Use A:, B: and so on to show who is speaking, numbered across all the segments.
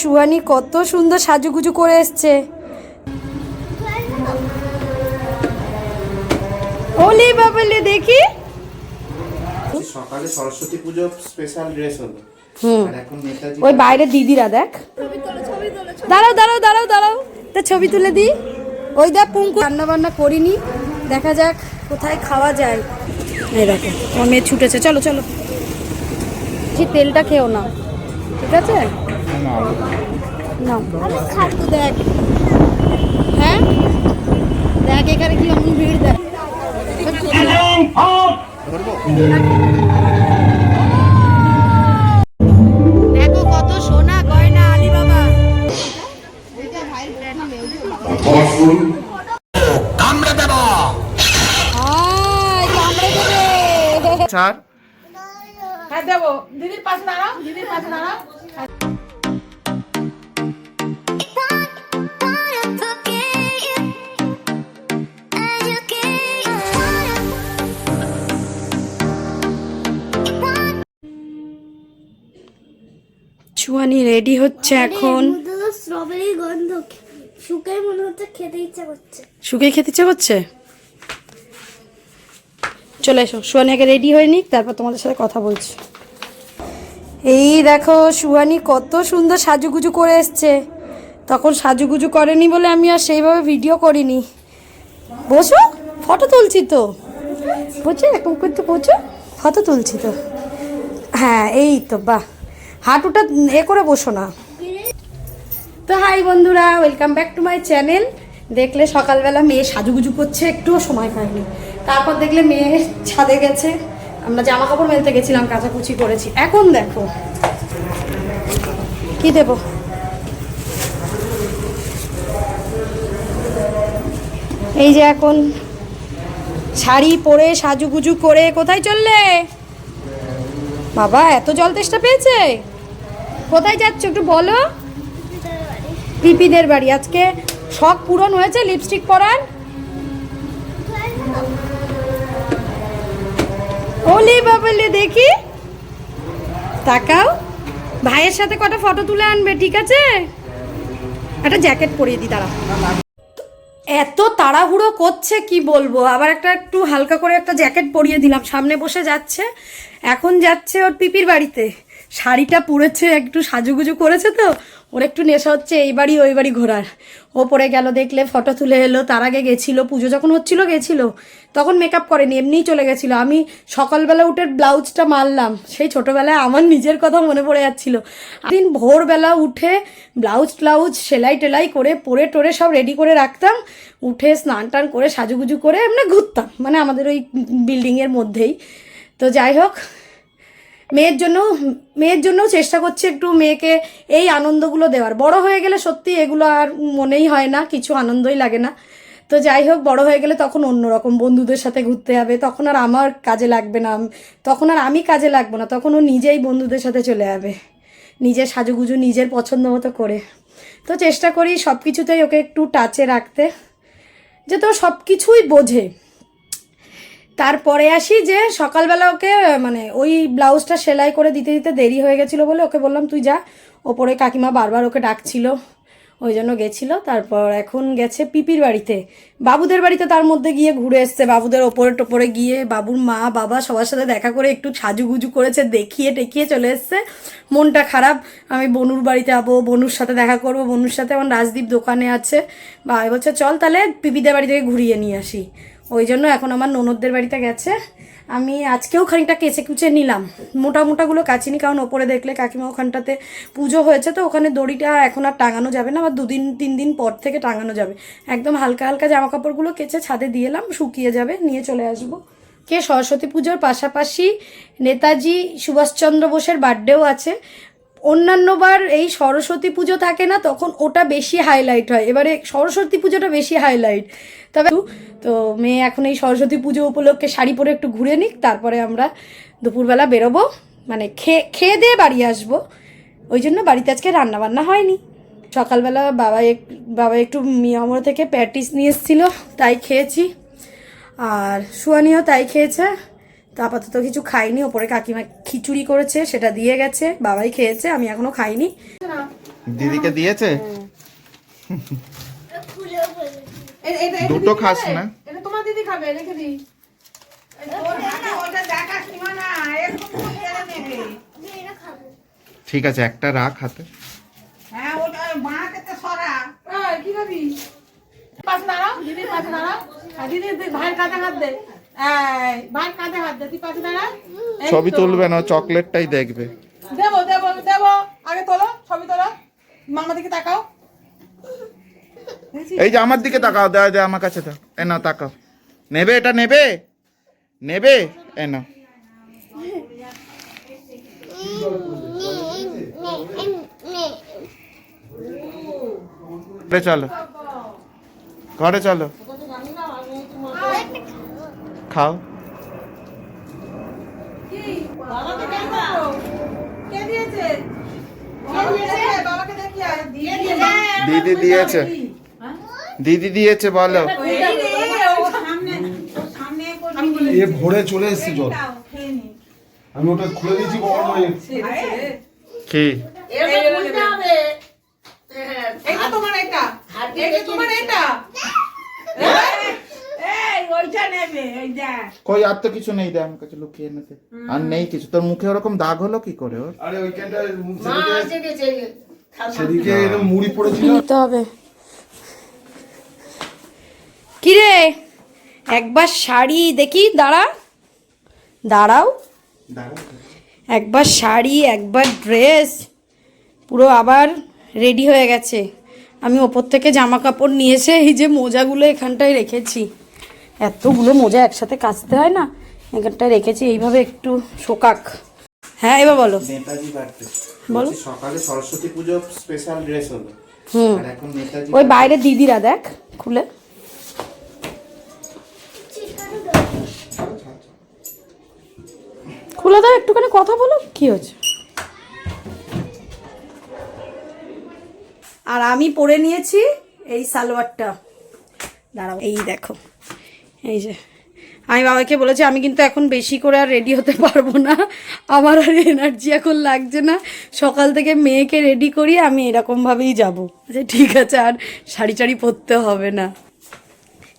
A: সুহানি কত সুন্দর সাজুগুজু করে এসছে। ওলি বাবলি দেখি।
B: সকালে সরস্বতী পুজো স্পেশাল ড্রেস হলো।
A: হুম।
B: আর এখন নেতাজি
A: ওই বাইরে দিদিরা দেখ। দাঁড়াও দাঁড়াও দাঁড়াও দাঁড়াও। তা ছবি তুলে দিই ওই দেখ পুঙ্কু রান্না বান্না করিনি। দেখা যাক কোথায় খাওয়া যায়। এই দেখো আমার মেয়ে ছুটেছে। চলো চলো। তেলটা খেও না। ঠিক আছে? দেখ। হ্যাঁ? দেখ এখানে কি অমন ভিড় দেখ। দেখো কত সোনা গয়না কামড়ে দেবে।
B: চার
C: হ্যাঁ দেবো। দিদির পাশে দাঁড়াও। দিদির পাশে দাঁড়াও।
A: চুয়ানি রেডি হচ্ছে এখন।
D: স্ট্রবেরি গন্ধ শুকে মনে হচ্ছে খেতে ইচ্ছা করছে।
A: খেতে ইচ্ছে করছে? চলে এসো সুহানি আগে রেডি হয়ে নিক তারপর তোমাদের সাথে কথা বলছি। এই দেখো সুহানি কত সুন্দর সাজুগুজু করে এসছে। তখন সাজুগুজু করেনি বলে আমি আর সেইভাবে ভিডিও করিনি। বসো ফটো তুলছি তো। বুঝছ এরকম করতে বোঝো ফটো তুলছি তো। হ্যাঁ এই তো বাহ। হাঁটুটা এ করে বসো না। তো হাই বন্ধুরা welcome back to my channel দেখলে সকালবেলা মেয়ে সাজুগুজু করছে, একটুও সময় পাইনি। তারপর দেখলে মেয়ে ছাদে গেছে। আমরা জামা কাপড় মেলতে গেছিলাম, কাচাকুচি করেছি। এখন দেখো, কি দেব? এই যে এখন শাড়ি পরে সাজুগুজু করে কোথায় চললে? বাবা, এত জল তেষ্টা পেয়েছে? কোথায় যাচ্ছ একটু বলো? পিপিদের বাড়ি। আজকে শখ পূরণ হয়েছে লিপস্টিক পরার? ওলি বাবলি দেখি। তাকাও। ভাইয়ের সাথে কটা ফটো তুলে আনবে, ঠিক আছে? একটা জ্যাকেট পরিয়ে দি তারা এত তাড়াহুড়ো করছে, কি বলব? আবার একটা একটু হালকা করে একটা জ্যাকেট পরিয়ে দিলাম, সামনে বসে যাচ্ছে। এখন যাচ্ছে ওর পিপির বাড়িতে। শাড়িটা পরেছে, একটু সাজুগুজু করেছে তো, ওর একটু নেশা হচ্ছে, এই বাড়ি, ওই বাড়ি ঘোরার। ও পরে গেল, দেখলে ফটো তুলে এলো, তার আগে গেছিল, পুজো যখন হচ্ছিল গেছিল, তখন মেকআপ করেনি, এমনিই চলে গেছিল। আমি সকালবেলা উঠে ব্লাউজটা মারলাম, সেই ছোটোবেলায় আমার নিজের কথা মনে পড়ে যাচ্ছিল। দিন ভোরবেলা উঠে ব্লাউজ ট্লাউজ সেলাই টেলাই করে, পরে টোরে সব রেডি করে রাখতাম, উঠে স্নান টান করে, সাজুগুজু করে এমনি ঘুরতাম মানে আমাদের ওই বিল্ডিংয়ের মধ্যেই। তো যাই হোক মেয়ের জন্য, মেয়ের জন্যও চেষ্টা করছি একটু মেয়েকে এই আনন্দগুলো দেওয়ার। বড় হয়ে গেলে সত্যি এগুলো আর মনেই হয় না, কিছু আনন্দই লাগে না। তো যাই হোক, বড় হয়ে গেলে তখন অন্যরকম বন্ধুদের সাথে ঘুরতে হবে। তখন আর আমার কাজে লাগবে না। তখন আর আমি কাজে লাগবো না। তখন ও নিজেই বন্ধুদের সাথে চলে যাবে। নিজের সাজুগুজু, নিজের পছন্দ মতো করে। তো চেষ্টা করি সব কিছুতেই ওকে একটু টাচে রাখতে। যে তো সব কিছুই বোঝে। তারপরে আসি যে সকালবেলা ওকে মানে ওই ব্লাউজটা সেলাই করে দিতে দিতে দেরি হয়ে গেছিল বলে ওকে বললাম, তুই যা। ওপরে কাকিমা বারবার ওকে ডাকছিল, ওই জন্য গেছিল। তারপর এখন গেছে পিপির বাড়িতে। বাবুদের বাড়িতে তার মধ্যে গিয়ে ঘুরে এসছে, বাবুদের ওপরে টোপরে গিয়ে। বাবুর মা, বাবা সবার সাথে দেখা করে একটু সাজুগুজু করেছে, দেখিয়ে টেকিয়ে চলে এসছে। মনটা খারাপ, আমি বনুর বাড়িতে যাব, বনুর সাথে দেখা করব, বনুর সাথে আমার রাজদীপ দোকানে আছে। বা বলছে চল তাহলে পিপিদের বাড়ি থেকে ঘুরিয়ে নিয়ে আসি। ওই জন্য এখন আমার ননদদের বাড়িতে গেছে। আমি আজকেও খানিকটা কেচে কুচে নিলাম। মোটা মোটাগুলো কাচিনি, কারণ ওপরে দেখলে কাকিমা ওখানটাতে পুজো হয়েছে, তো ওখানে দড়িটা এখন আর টাঙানো যাবে না আবার দুদিন, তিন দিন পর থেকে টাঙানো যাবে। একদম হালকা হালকা জামা কাপড়গুলো কেচে ছাদে দিয়ে এলাম, শুকিয়ে যাবে, নিয়ে চলে আসব। কে সরস্বতী পুজোর পাশাপাশি নেতাজি সুভাষচন্দ্র বোসের বার্থডেও আছে। অন্যান্যবার এই সরস্বতী পুজো থাকে না, তখন ওটা বেশি হাইলাইট হয়। এবারে সরস্বতী পুজোটা বেশি হাইলাইট তবে তো মেয়ে এখন এই সরস্বতী পুজো উপলক্ষে শাড়ি পরে একটু ঘুরে নিক, তারপরে আমরা দুপুরবেলা বেরোবো। মানে খেয়ে খেয়ে দিয়ে বাড়ি আসব। ওই জন্য বাড়িতে আজকে রান্না বান্না হয়নি। সকালবেলা বাবা এক, বাবা একটু মিয়ামর থেকে প্যাটিস নিয়ে এসেছিল, তাই খেয়েছি। আর সুয়ানিও তাই খেয়েছে। তো আপাতত কিছু খাইনি ওপরে কাকিমা খিচুড়ি করেছে সেটা দিয়ে গেছে বাবাই খেয়েছে আমি এখনও খাইনি।
E: দিদিকে দিয়েছে?
D: খুলেও ফেলে
C: এ- এটা- এটা
E: দুটো
C: দিদি
E: খাস? না?
C: এটা তোমার দিদি খাবে রেখে দি
E: ঠিক আছে একটা রাখ হাতে।
C: হ্যাঁ ওটা বাঁকে তো সরা। কি খাবি পাশে দাঁড়াও। দিদির পাশে দাঁড়াও। আর দিদি তুই ভাইয়ের কাঁধে হাত দে।
E: ছবি তুলবে না চকলেটটাই দেখবে।
C: দেবো দেবো দেবো। আগে তোলো ছবি তোলো। মামা দিকে তাকাও।
E: এই যে আমার দিকে তাকাও দেয় দেয় আমার কাছে দাও। এ নাও তাকাও। নেবে এটা নেবে? নেবে? এ নাও ঘরে চলো। ঘরে চলো খাও
C: বাবাকে কে দিলো? কে দিয়েছে কে দিয়েছে? বাবাকে দেখি আয়। দিয়ে দিয়েছে।
E: দিদি দিয়েছে। দিদি দিয়েছে। বলো।
F: এ ভোরে চলে এসেছি জল। আমি ওটা খুলে দিয়েছি
E: কি
C: এটা তোমার এটা এটা তোমার এটা এই ওইটা নেবে ওই দেখ
E: কই আর তো কিছু নেই দে আমার কাছে লুকিয়ে এনেতে আর নেই কিছু। তোর মুখে ওরকম দাগ হলো কি করে ওর?
F: আরে ওইখানটা সেদিকে সেদিকে এরকম মুড়ি পড়েছিল।
A: নিতে হবে। কিরে? একবার শাড়ি দেখি দাঁড়া। দাঁড়াও। একবার শাড়ি একবার ড্রেস। পুরো আবার রেডি হয়ে গেছে। আমি ওপর থেকে জামা কাপড় নিয়ে এসে এই যে মোজাগুলো এখানটায় রেখেছি। এতগুলো মোজা একসাথে কাচতে হয় না? এখানটায় রেখেছি এইভাবে একটু শোকাক। হ্যাঁ এবার বলো। বলো।
B: সকালে সরস্বতী পুজো স্পেশাল ড্রেস হলো
A: হুম। ওই বাইরে দিদিরা দেখ খুলে। খুলে দাও একটুখানি কথা বলো কি হচ্ছে আর আমি পরে নিয়েছি এই সালোয়ারটা। দাঁড়াও এই দেখো। এই যে আমি বাবাকে বলেছি আমি কিন্তু এখন বেশি করে আর রেডি হতে পারব না। আমার আর এনার্জি এখন লাগছে না। সকাল থেকে মেয়েকে রেডি করি আমি এরকমভাবেই যাব। আচ্ছা ঠিক আছে আর শাড়ি টাড়ি পরতে হবে না।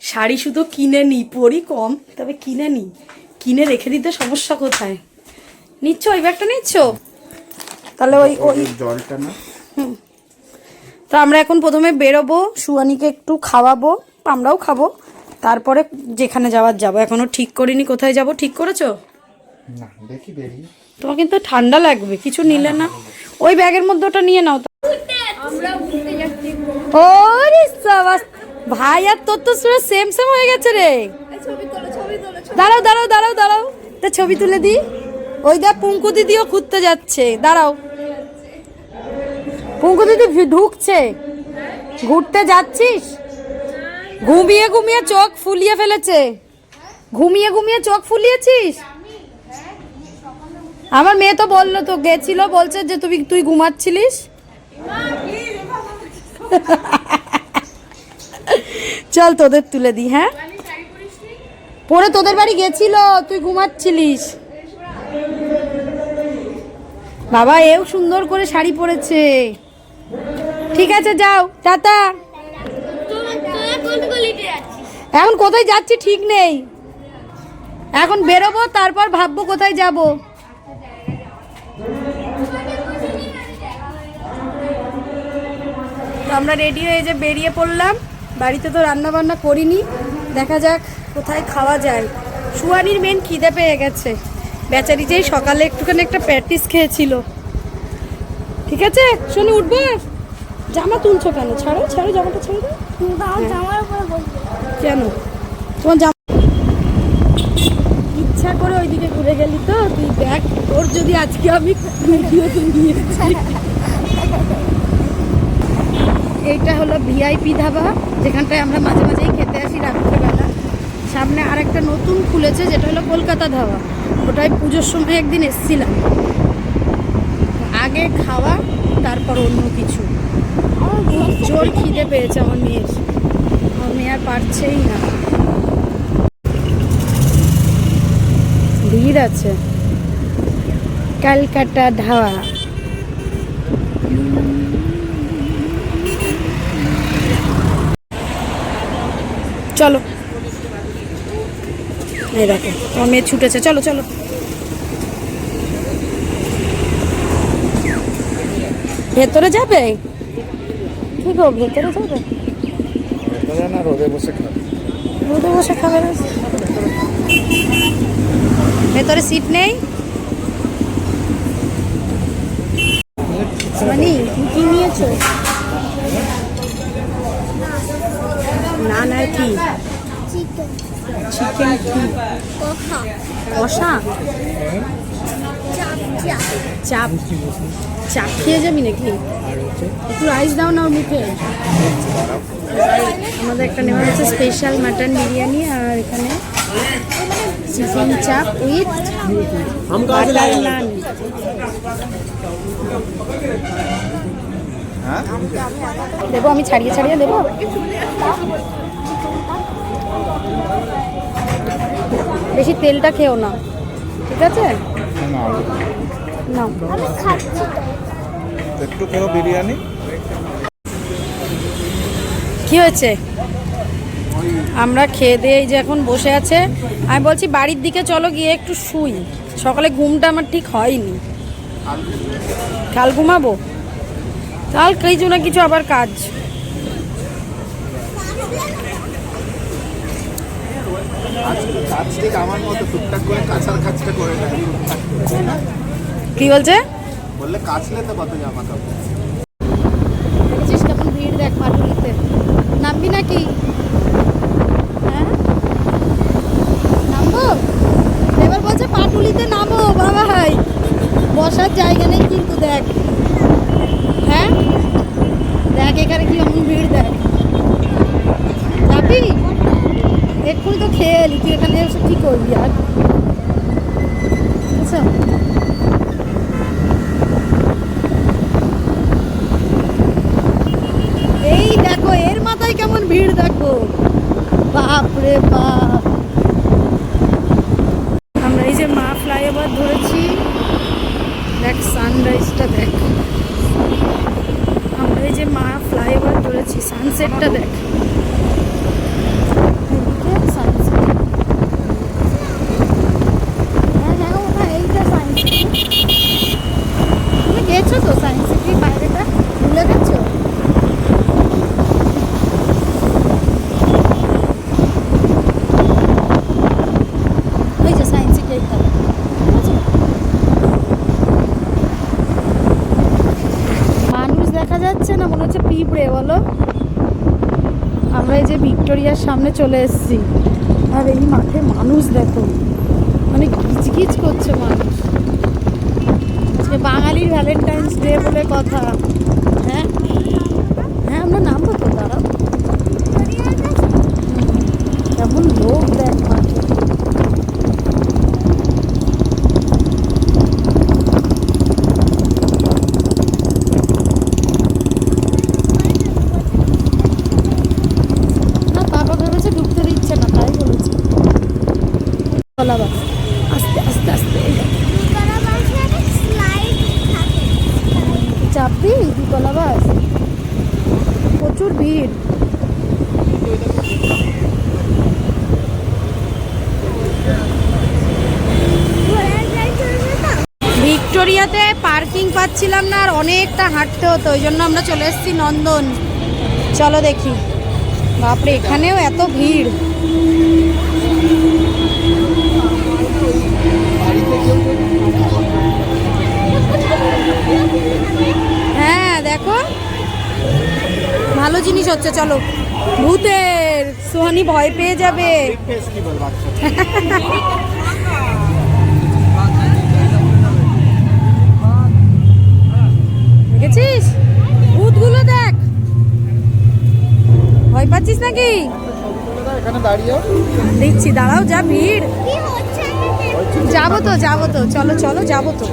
A: শাড়ি শুধু কিনে নিই পরি কম তবে কিনে নিই কিনে রেখে দিতে সমস্যা কোথায়? নিচ্ছ ওই ব্যাগটা নিচ্ছ? তাহলে ওই ওই
E: জলটা না।
A: তো আমরা এখন প্রথমে বেরোবো সুয়ানিকে একটু খাওয়াবো আমরাও খাব। তারপরে যেখানে যাওয়ার যাব। এখনও ঠিক করিনি কোথায় যাব? ঠিক করেছ?
E: না দেখি বেরিয়ে।
A: তোমার কিন্তু ঠান্ডা লাগবে কিছু নিলে না। ওই ব্যাগের মধ্যে ওটা নিয়ে নাও তো।
D: আমরা
A: ওরে সাবাস। ভাই আর তোর তো পুরো সেম সেম হয়ে গেছে রে।
D: ছবি তোলো ছবি তোলো
A: দাঁড়াও দাঁড়াও দাঁড়াও দাঁড়াও। তা ছবি তুলে দি। ওই দেখ পুঙ্কু দিদিও ঘুরতে যাচ্ছে। দাঁড়াও। পুঙ্কু দিদি ভি- ঢুকছে। ঘুরতে যাচ্ছিস? ঘুমিয়ে ঘুমিয়ে চোখ ফুলিয়ে ফেলেছে। ঘুমিয়ে ঘুমিয়ে চোখ ফুলিয়েছিস? আমার মেয়ে তো বলল তো, গেছিল, বলছে যে তুমি, তুই ঘুমাচ্ছিলিস? চল তোদের তুলে দি হ্যাঁ? পরে তোদের বাড়ি গেছিল, তুই ঘুমাচ্ছিলিস। বাবা, এও সুন্দর করে শাড়ি পরেছে। ঠিক আছে, যাও, টাটা। এখন কোথায় যাচ্ছি ঠিক নেই। এখন বেরোবো, তারপর ভাববো কোথায় যাব। আমরা রেডি হয়ে যে বেরিয়ে পড়লাম। বাড়িতে তো রান্না বান্না করিনি। দেখা যাক কোথায় খাওয়া যায়। সুয়ানির মেন খিদে পেয়ে গেছে। বেচারি যেই সকালে একটুখানি একটা প্র্যাকটিস খেয়েছিল। ঠিক আছে? শোনো উঠবো? জামা তুলছো কেন? ছাড়ো ছাড়ো জামাটা ছেড়ে দাও।
D: বাবা জামার উপরে
A: কেন? তোমার জামা ইচ্ছা করে ওইদিকে ঘুরে গেলি তো তুই দেখ তোর যদি আজকে আমি এইটা হলো ভিআইপি ধাবা যেখানটায় আমরা মাঝে মাঝেই খেতে আসি রাত্রেবেলা। সামনে আরেকটা নতুন খুলেছে যেটা হলো কলকাতা ধাবা। ওটাই পুজোর সময় একদিন এসছিলাম। জোর খিদে পেয়েছে আমার মেয়ের। আমার মেয়ে আর পারছেই না। ভিড় আছে। ক্যালকাটা ধাওয়া। চলো। দেখো, আমার মেয়ে ছুটেছে। চলো চলো। ভেতরে যাবে? কি গো ভেতরে যাবে?
E: না রোদে বসে খাবে।
A: রোদে বসে খাবে না? ভেতরে সিট নেই? মানে কি নিয়েছো? না না কি?
D: চিকেন।
A: চিকেন কি?
D: কষা।
A: কষা?
D: চাপ চাপ
A: খেয়ে যাবি নাকি? একটু রাইস দাও না ওর মুখে। আমাদের একটা নেওয়া হচ্ছে স্পেশাল মাটন বিরিয়ানি আর এখানে চিকেন চাপ উইথ বাটার নান দেবো আমি ছাড়িয়ে ছাড়িয়ে দেবো? বেশি তেলটা খেও না। ঠিক আছে? না।
E: একটু বিরিয়ানি।
A: কি হয়েছে? আমরা খেয়ে দিয়ে এই যে এখন বসে আছে। আমি বলছি বাড়ির দিকে চলো গিয়ে একটু শুই। সকালে ঘুমটা আমার ঠিক হয়নি। কাল ঘুমাবো? কাল কিছু না কিছু আবার কাজ।
E: কাজ ঠিক আমার মতো টুকটাক করে কাছার কাজটা করে নেয়।
A: কি বলছে?
E: বললে কাছলে তো কত জামা কাপড়?
A: দেখেছিস কেমন ভিড় দেখ পাটুলিতে? নামবি নাকি? হ্যাঁ? নামবো? এবার বলছে পাটুলিতে নামো বাবা ভাই বসার জায়গা নেই কিন্তু দেখ। হ্যাঁ? দেখ এখানে কি এমন ভিড় দেখ। যাবি? এক্ষুনি তো খেয়ে এলি, তুই এখানে এসে কী করবি আর? এই দেখো, এর মাথায় কেমন ভিড় দেখো। বাপরে বাপ আমরা এই যে মা ফ্লাইওভার ধরেছি দেখ সানরাইজটা দেখ আমরা এই যে মা ফ্লাইওভার ধরেছি সানসেটটা দেখ এদিকে sunset। হ্যাঁ, হ্যাঁ, ওটা এইটা science city। তুমি গেছো তো সায়েন্স সিটি বাইরেটা ভুলে গেছো ওই যে সায়েন্স সিটি এইটা ঠিক আছে? মানুষ দেখা যাচ্ছে না মনে হচ্ছে পিঁপড়ে বলো আমরা এই যে ভিক্টোরিয়ার সামনে চলে এসেছি। আর এই মাঠে মানুষ দেখো মানে কিচকিচ করছে মানুষ। আজকে বাঙালির ভ্যালেন্টাইন্স ডে বলে কথা। হ্যাঁ? হ্যাঁ আমরা নামবো তো, দাঁড়াও। কেমন লোক দেখ মাঠে না বাবা ভেবেছে ঢুকতে দিচ্ছে না তাই বলেছে কলাবাস আস্তে আস্তে আস্তে এই দেখ।
D: দুতলা বাসে অনেক স্লাইড থাকে
A: চাপবি দুতলা বাস প্রচুর ভিড়
D: ঘোড়ার গাড়ি চলবে তো
A: ভিক্টোরিয়াতে পার্কিং পাচ্ছিলাম না আর অনেকটা হাঁটতে হতো ওই জন্য আমরা চলে এসেছি নন্দন। চলো দেখি। বাপরে এখানেও এত ভিড়। হ্যাঁ দেখো। ভালো জিনিস হচ্ছে চলো। ভূতের সোহানি ভয় পেয়ে যাবে
E: ফেস্টিভ্যাল বাচ্চা
A: দেখেছিস? ভূতগুলো দেখ। ভয় পাচ্ছিস নাকি? দেখছি দাঁড়াও যা ভিড়। যাব তো যাব তো। চলো চলো যাব তো।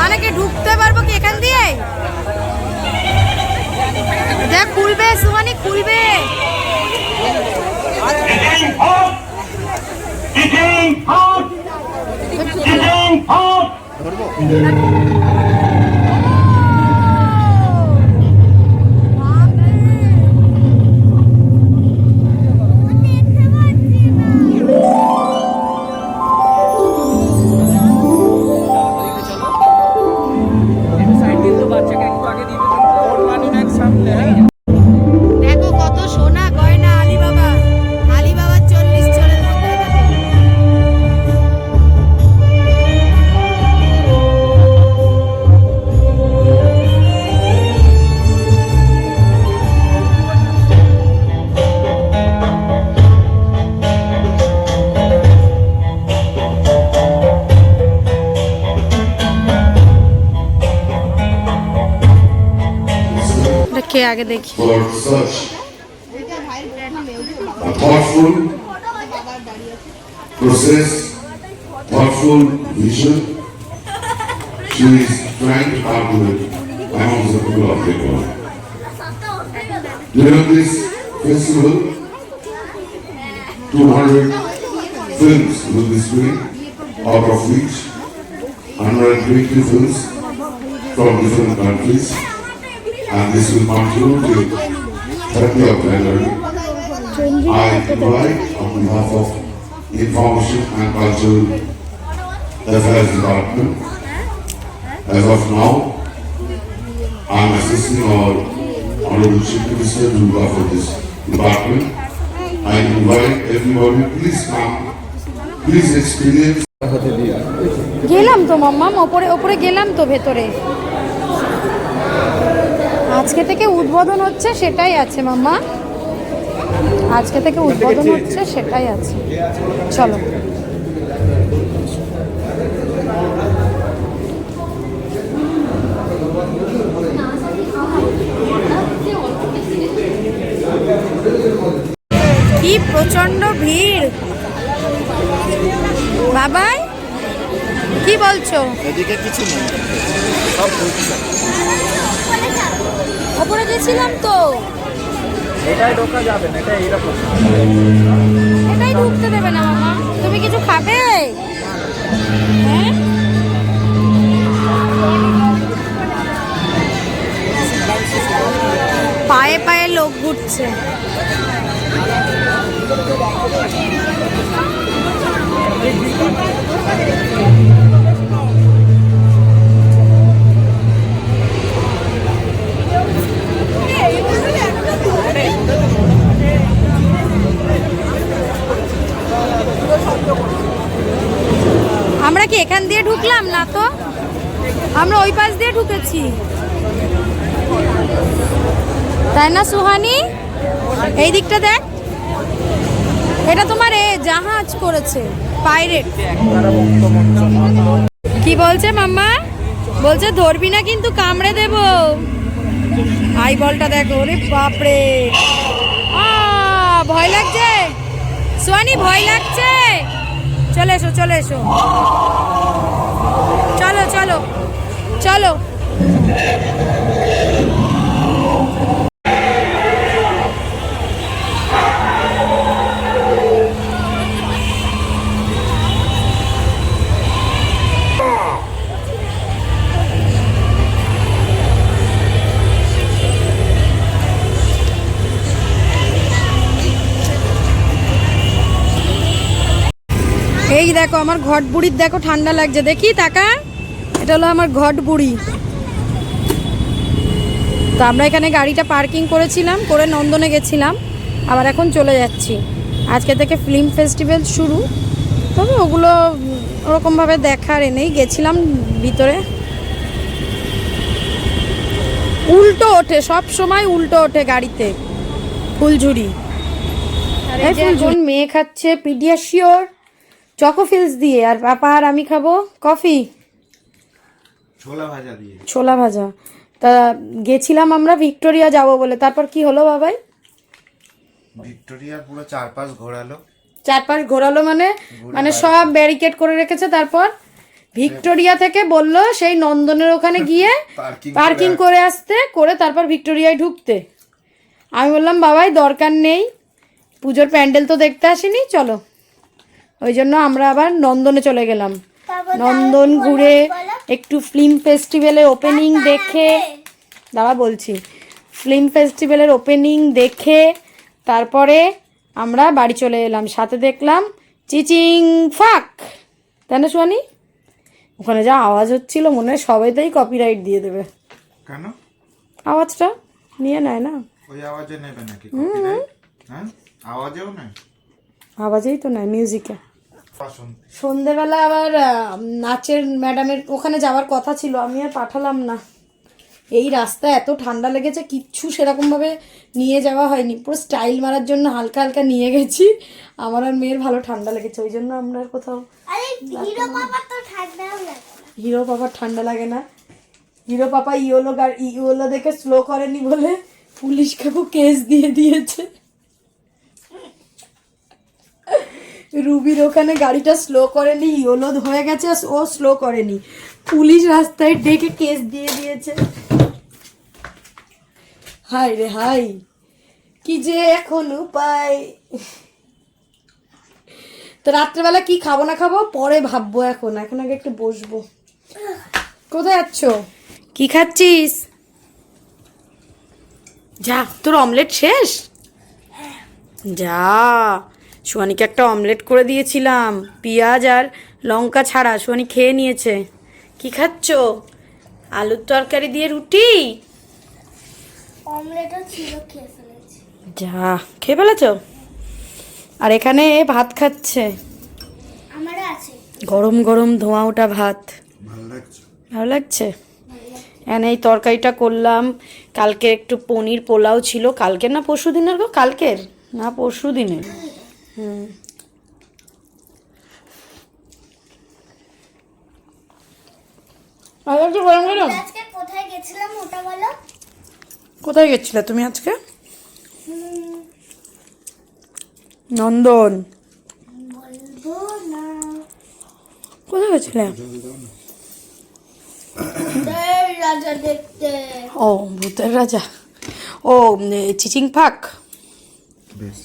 A: মানে কি ঢুকতে পারব কি এখান দিয়ে? দেখ খুলবে সুমানি খুলবে।
B: ধরবো
A: দেখো কে আগে দেখি
G: for such a thoughtful process, thoughtful vision. She is trying to cultivate among the people of Bengal. During this festival, 200 films will be screened, out of which 120 films from different countries and this will continue till 30th of January. I invite on behalf of Information and Cultural Affairs Department. As of now, I am assisting our Honorable Chief Minister look after this department. I invite everybody, please come, please experience
A: গেলাম তো মাম্মাম ওপরে ওপরে গেলাম তো ভেতরে আজকে থেকে উদ্বোধন হচ্ছে সেটাই আছে মাম্মা। আজকে থেকে উদ্বোধন হচ্ছে সেটাই আছে। চলো। কি প্রচণ্ড ভিড়। বাবাই কি বলছো?
B: এদিকে কিছু নেই।
A: ওপরে গেছিলাম তো।
E: এটাই ঢোকা যাবে না এটা এইরকম
A: এটাই ঢুকতে দেবে না মামা। তুমি কিছু খাবে? হ্যাঁ? পায়ে পায়ে লোক ঘুরছে। আমরা না তো? আমরা ওই পাশ দিয়ে ঢুকেছি। তাই না, সুহানি? এই দিকটা দেখ। এটা তোমার এ, জাহাজ করেছে, পাইরেট। কি বলছে মাম্মা? বলছে, ধরবি না কিন্তু কামড়ে দেব। আই বলটা দেখো, ওরে বাপরে। ভয় লাগছে? সোহানি, ভয় লাগছে? চলে এসো চলে এসো। চলো চলো। এই দেখো আমার ঘট বুড়ির দেখো ঠান্ডা লাগছে। দেখি টাকা এটা হলো আমার ঘট বুড়ি। তো আমরা এখানে গাড়িটা পার্কিং করেছিলাম করে নন্দনে গেছিলাম আবার এখন চলে যাচ্ছি। আজকে থেকে ফিল্ম ফেস্টিভ্যাল শুরু। তবে ওগুলো ওরকমভাবে দেখার এনেই গেছিলাম ভিতরে। উল্টো ওঠে সব সময় উল্টো ওঠে গাড়িতে ফুলঝুরি। এখন মেয়ে খাচ্ছে পিডিয়াশিওর চকোফিলস দিয়ে। আর পাপা আর আমি খাব কফি।
B: ছোলা ভাজা দিয়ে।
A: ছোলা ভাজা। তা গেছিলাম আমরা ভিক্টোরিয়া যাব বলে। তারপর কি হলো বাবাই?
B: ভিক্টোরিয়ার পুরো চারপাশ ঘোরালো।
A: চারপাশ ঘোরালো মানে? মানে সব ব্যারিকেড করে রেখেছে তারপর? ভিক্টোরিয়া থেকে বলল সেই নন্দনের ওখানে গিয়ে পার্কিং
B: করে
A: আসতে করে তারপর ভিক্টোরিয়ায় ঢুকতে। আমি বললাম বাবাই দরকার নেই। পুজোর প্যান্ডেল তো দেখতে আসিনি চলো। ওই জন্য আমরা আবার নন্দনে চলে গেলাম। নন্দন ঘুরে একটু ফিল্ম ফেস্টিভ্যালের ওপেনিং দেখে দাঁড়া বলছি। ফিল্ম ফেস্টিভ্যালের ওপেনিং দেখে তারপরে আমরা বাড়ি চলে এলাম। সাথে দেখলাম চিচিং ফাক। তাই না সোয়ানি ওখানে যা আওয়াজ হচ্ছিল মনে হয় সবাইতেই কপিরাইট দিয়ে দেবে।
B: কেন?
A: আওয়াজটা নিয়ে নেয় না।
B: ওই আওয়াজে নেবে নাকি? হ্যাঁ? আওয়াজেও নাই
A: আওয়াজেই তো নেয় মিউজিকে সন্ধেবেলা আবার নাচের ম্যাডামের ওখানে যাওয়ার কথা ছিল আমি আর পাঠালাম না। এই রাস্তা এত ঠান্ডা লেগেছে কিচ্ছু সেরকমভাবে নিয়ে যাওয়া হয়নি। পুরো স্টাইল মারার জন্য হালকা হালকা নিয়ে গেছি। আমার আর মেয়ের ভালো ঠান্ডা লেগেছে ওই জন্য আমরা আর কোথাও
D: হিরো বাবা তো ঠান্ডাও লাগে না।
A: হিরো পাপার ঠান্ডা লাগে না। হিরো পাপা ইওলো গাড়ি ইওলো দেখে স্লো করেনি বলে পুলিশ কাকু কেস দিয়ে দিয়েছে। রুবির ওখানে গাড়িটা স্লো করেনি ইওলো হয়ে গেছে ও স্লো করেনি। পুলিশ রাস্তায় ডেকে কেস দিয়ে দিয়েছে। হাই রে হাই কি যে এখন উপায়। তো রাত্রেবেলা কি খাব না খাব? পরে ভাববো এখন এখন আগে একটু বসবো। কোথায় যাচ্ছ? কি খাচ্ছিস? যা তোর অমলেট শেষ? যা। সোয়ানিকে একটা অমলেট করে দিয়েছিলাম পেঁয়াজ আর লঙ্কা ছাড়া। সোয়ানি খেয়ে নিয়েছে। কি খাচ্ছ? আলুর তরকারি দিয়ে রুটি?
D: অমলেটও ছিল খেয়ে ফেলেছি।
A: যা খেয়ে ফেলেছ? আর এখানে ভাত খাচ্ছে।
D: আমারও আছে।
A: গরম গরম ধোঁয়া ওটা ভাত।
B: ভালো লাগছে?
A: ভালো এখানে এই তরকারিটা করলাম। কালকে একটু পনির পোলাও ছিল। কালকের না পরশু দিনের গো? কালকের? না পরশু দিনের হুম। ভালো লাগছে গরম গরম
D: আজকে কোথায় গেছিলাম ওটা বলো।
A: কোথায় গেছিলে তুমি আজকে? নন্দন। কোথায় গেছিলে?
D: রাজা দেখতে।
A: ও ভূতের রাজা। ও চিচিং ফাক
B: বেশ।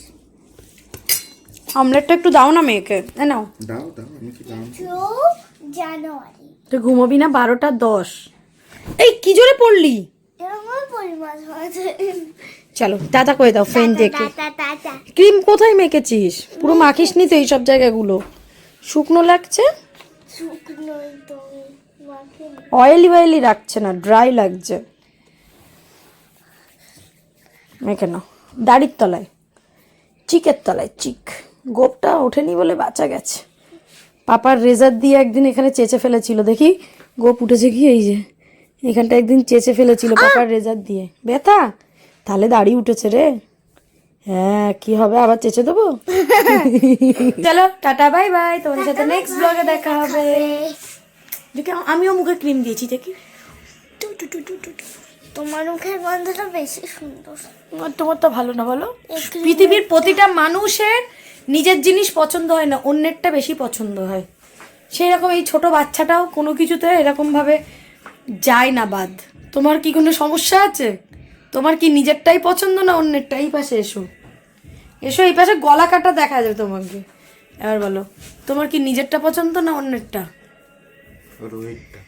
A: আমলেটটা একটু দাও না মেয়েকে। নাও।
B: দাও দাও আমি কি
D: জানুয়ারি।
A: তুই ঘুমোবি না? বারোটা দশ। এই কি জোরে পড়লি? চলো দাদা করে দাও ফ্রেন্ড দেখে। ক্রিম কোথায় মেখেছিস? পুরো মাখিস নি তো এইসব জায়গাগুলো। শুকনো লাগছে?
D: শুকনো তো মাকে
A: অয়েলি অয়েলি রাখছে না ড্রাই লাগছে। মেখে নাও। দাড়ির তলায়। চিকের তলায় চিক। গোপটা ওঠেনি বলে বাঁচা গেছে। পাপার রেজার দিয়ে একদিন এখানে চেঁচে ফেলেছিল। দেখি গোপ উঠেছে কি? এই যে এখানটা একদিন চেঁচে ফেলেছিল পাপার রেজার দিয়ে। ব্যথা তাহলে দাড়ি উঠেছে রে। হ্যাঁ কি হবে? আবার চেঁচে দেবো? চলো টাটা বাই বাই। তোমাদের সাথে নেক্সট ব্লগে দেখা হবে। দেখি আমিও মুখে ক্রিম দিয়েছি দেখি।
D: তোমার মুখের গন্ধটা বেশি সুন্দর।
A: তোমার তো ভালো না বলো? পৃথিবীর প্রতিটা মানুষের নিজের জিনিস পছন্দ হয় না অন্যেরটা বেশি পছন্দ হয়। সেই রকম এই ছোট বাচ্চাটাও কোনো কিছুতে এরকম ভাবে যায় না বাদ। তোমার কি কোনো সমস্যা আছে? তোমার কি নিজেরটাই পছন্দ না অন্যেরটা এই পাশে এসো? এসো এই পাশে গলা কাটা দেখা যাবে তোমাকে। এবার বলো তোমার কি নিজেরটা পছন্দ না অন্যেরটা?
B: রোহিতটা।